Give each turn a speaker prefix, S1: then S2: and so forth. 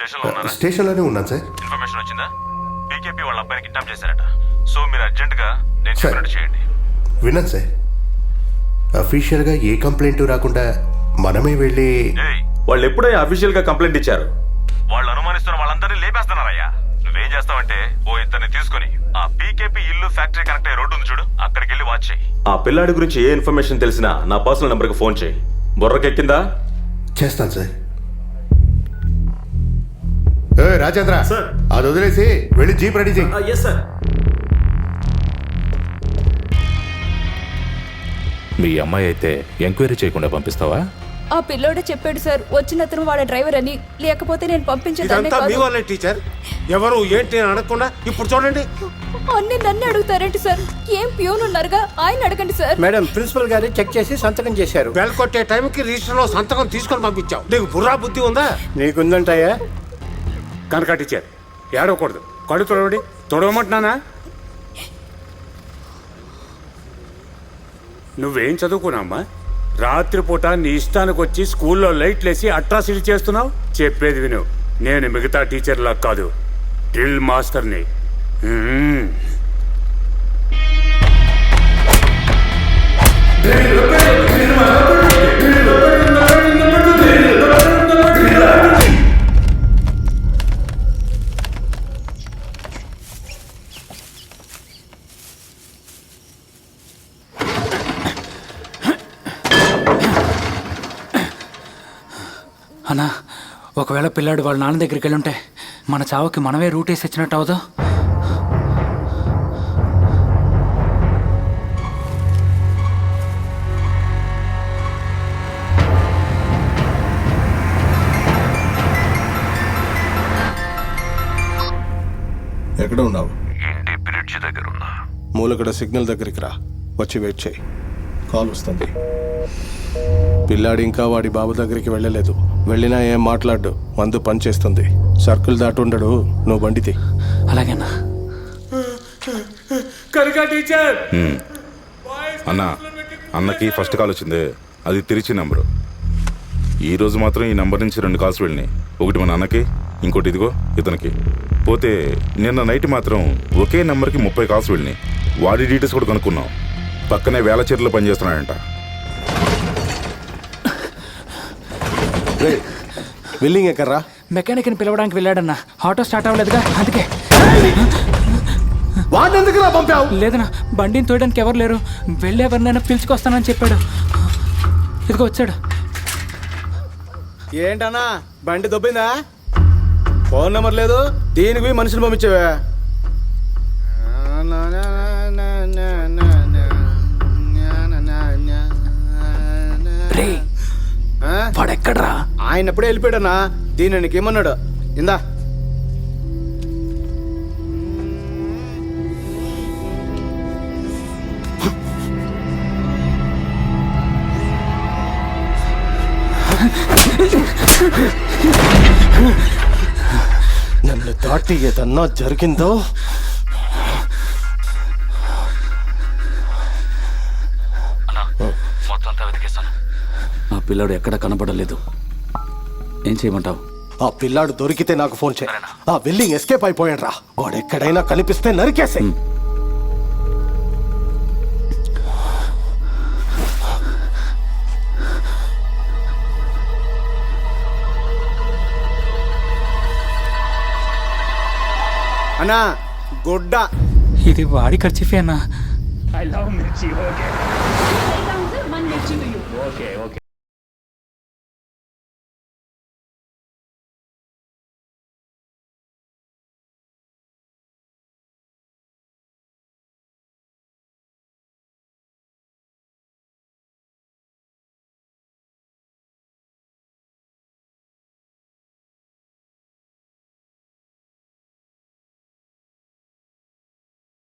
S1: స్టేషన్లో ఉన్నారా
S2: స్టేషన్లోనే ఉన్నాను సార్.
S1: ఇన్ఫర్మేషన్ వచ్చిందా? పీకేపీ వాళ్ళ అబ్బాయిని కిడ్నాప్ చేశారట. సో మీరు అర్జెంట్గా నేను. చెప్పినట్టు చేయండి.
S2: విన్నాను సార్. అఫీషియల్గా ఏ కంప్లైంట్ రాకుండా మనమే వెళ్ళి
S1: ఏయ్
S3: వాళ్ళు ఎప్పుడైనా అఫీషియల్గా కంప్లైంట్ ఇచ్చారు.
S1: వాళ్ళు అనుమానిస్తున్న వాళ్ళందరినీ లేపేస్తున్నారయ్యా. నువ్వేం చేస్తావంటే ఓ ఇద్దరిని తీసుకొని ఆ పీకేపీ ఇల్లు ఫ్యాక్టరీ కనెక్ట్ అయ్యే రోడ్డు ఉంది చూడు అక్కడికి వెళ్ళి వాచ్ చేయి.
S3: ఆ పిల్లాడి గురించి ఏ ఇన్ఫర్మేషన్ తెలిసినా నా పర్సనల్ నెంబర్కి ఫోన్ చేయి. బుర్రకెక్కిందా?
S2: చేస్తాను సార్. రాజేంద్ర.
S4: సార్.
S2: అది వదిలేసి వెళ్ళి జీప్ రెడీ చేయి.
S4: ఎస్ సార్
S5: మీ అమ్మాయి అయితే ఎంక్వైరీ చేయకుండా పంపిస్తావా?
S6: ఆ పిల్లోడే చెప్పాడు సార్. వచ్చిన అతను వాడ డ్రైవర్ అని. లేకపోతే నేను పంపించేదాన్ని
S4: ఇదంతా మీ
S6: కాదు
S4: వాళ్ళే టీచర్. ఎవరు ఏంటి అని అడగకుండా ఇప్పుడు చూడండి.
S6: అన్ని నన్ను అడుగుతారేంటి సార్? ఏం ప్యూన్ ఉన్నారుగా? ఆయన అడగండి సార్.
S7: మేడం ప్రిన్సిపల్ గారు చెక్ చేసి సంతకం చేశారు.
S4: బెల్ కొట్టే టైంకి రిజిస్టర్లో సంతకం తీసుకొని పంపించావు. నీకు బుర్రా బుద్ధి ఉందా?
S7: నీకుందంటాయా?
S8: కనక టీచర్ ఏడవకూడదు. కడు తొడవడి. తొడవమంటున్నానా? నువ్వేం చదువుకున్నామ్మా రాత్రిపూట నీ ఇష్టానికి వచ్చి స్కూల్లో లైట్లేసి అట్రాసిటీ చేస్తున్నావు? చెప్పేది విను. నేను మిగతా టీచర్లా కాదు. డ్రిల్ మాస్టర్ని.
S9: అన్నా ఒకవేళ పిల్లాడు వాళ్ళ నాన్న దగ్గరికి వెళ్ళుంటే మన చావుకి మనమే రూట్ వేసి వచ్చినట్టు అవదు
S10: ఎక్కడ ఉన్నావు?
S1: ఇంటి బ్రిడ్జ్ దగ్గర ఉన్నా
S10: మూలకడ సిగ్నల్ దగ్గరికి రా. వచ్చి వెయిట్ చేయి. కాల్ వస్తుంది. పిల్లాడి ఇంకా వాడి బాబు దగ్గరికి వెళ్ళలేదు. వెళ్ళినా ఏం మాట్లాడు మందు పనిచేస్తుంది. సర్కిల్ దాటుండడు నువ్వు బండితి
S9: అలాగే అన్నా
S8: కనక టీచర్!
S5: అన్న అన్నకి ఫస్ట్ కాల్ వచ్చింది. అది తిరిచి నెంబరు. ఈ రోజు మాత్రం ఈ నంబర్ నుంచి రెండు కాల్స్ వెళ్ళినాయి. ఒకటి మన అన్నకి ఇంకోటి ఇదిగో ఇతనికి. పోతే నిన్న నైట్ మాత్రం ఒకే నెంబర్కి ముప్పై కాల్స్ వెళ్ళినాయి. వాడి డీటెయిల్స్ కూడా కనుక్కున్నాం. పక్కనే వేల చీరలో పనిచేస్తున్నాడంట
S10: బిల్లింగ్ ఎక్కర్రా
S9: మెకానిక్ని పిలవడానికి వెళ్ళాడన్నా. Auto start అవ్వలేదుగా? అందుకే.
S10: వాడిని పంపావు?
S9: లేదన్నా బండిని తోయడానికి ఎవరు లేరు. వెళ్ళి ఎవరినైనా పిలుచుకొస్తానని చెప్పాడు. ఇదిగో వచ్చాడు.
S7: ఏంటన్నా? బండి దొబ్బిందా? ఫోన్ నెంబర్ లేదు. దీనికి పోయి మనుషులు పంపించావా?
S9: వాడెక్కడ్రా?
S7: ఆయన ఎప్పుడే వెళ్ళిపోయాడన్నా? దీని నీకేమన్నాడు? ఇందా.
S10: నన్ను దాటి ఏదన్నా జరిగిందో?
S9: ఆ పిల్లాడు ఎక్కడ కనబడలేదు. ఏం చేయమంటావు?
S10: ఆ పిల్లాడు దొరికితే నాకు ఫోన్ చేయి. ఆ బిల్లింగ్ ఎస్కేప్ అయిపోయాడు రా వాడు ఎక్కడైనా కనిపిస్తే నరికేసాయి.
S7: అన్నా గుడ్డ.
S9: ఇది వాడి ఖర్చిఫే అన్నా.
S8: ఐ లవ్ మిర్చి
S6: ఓకే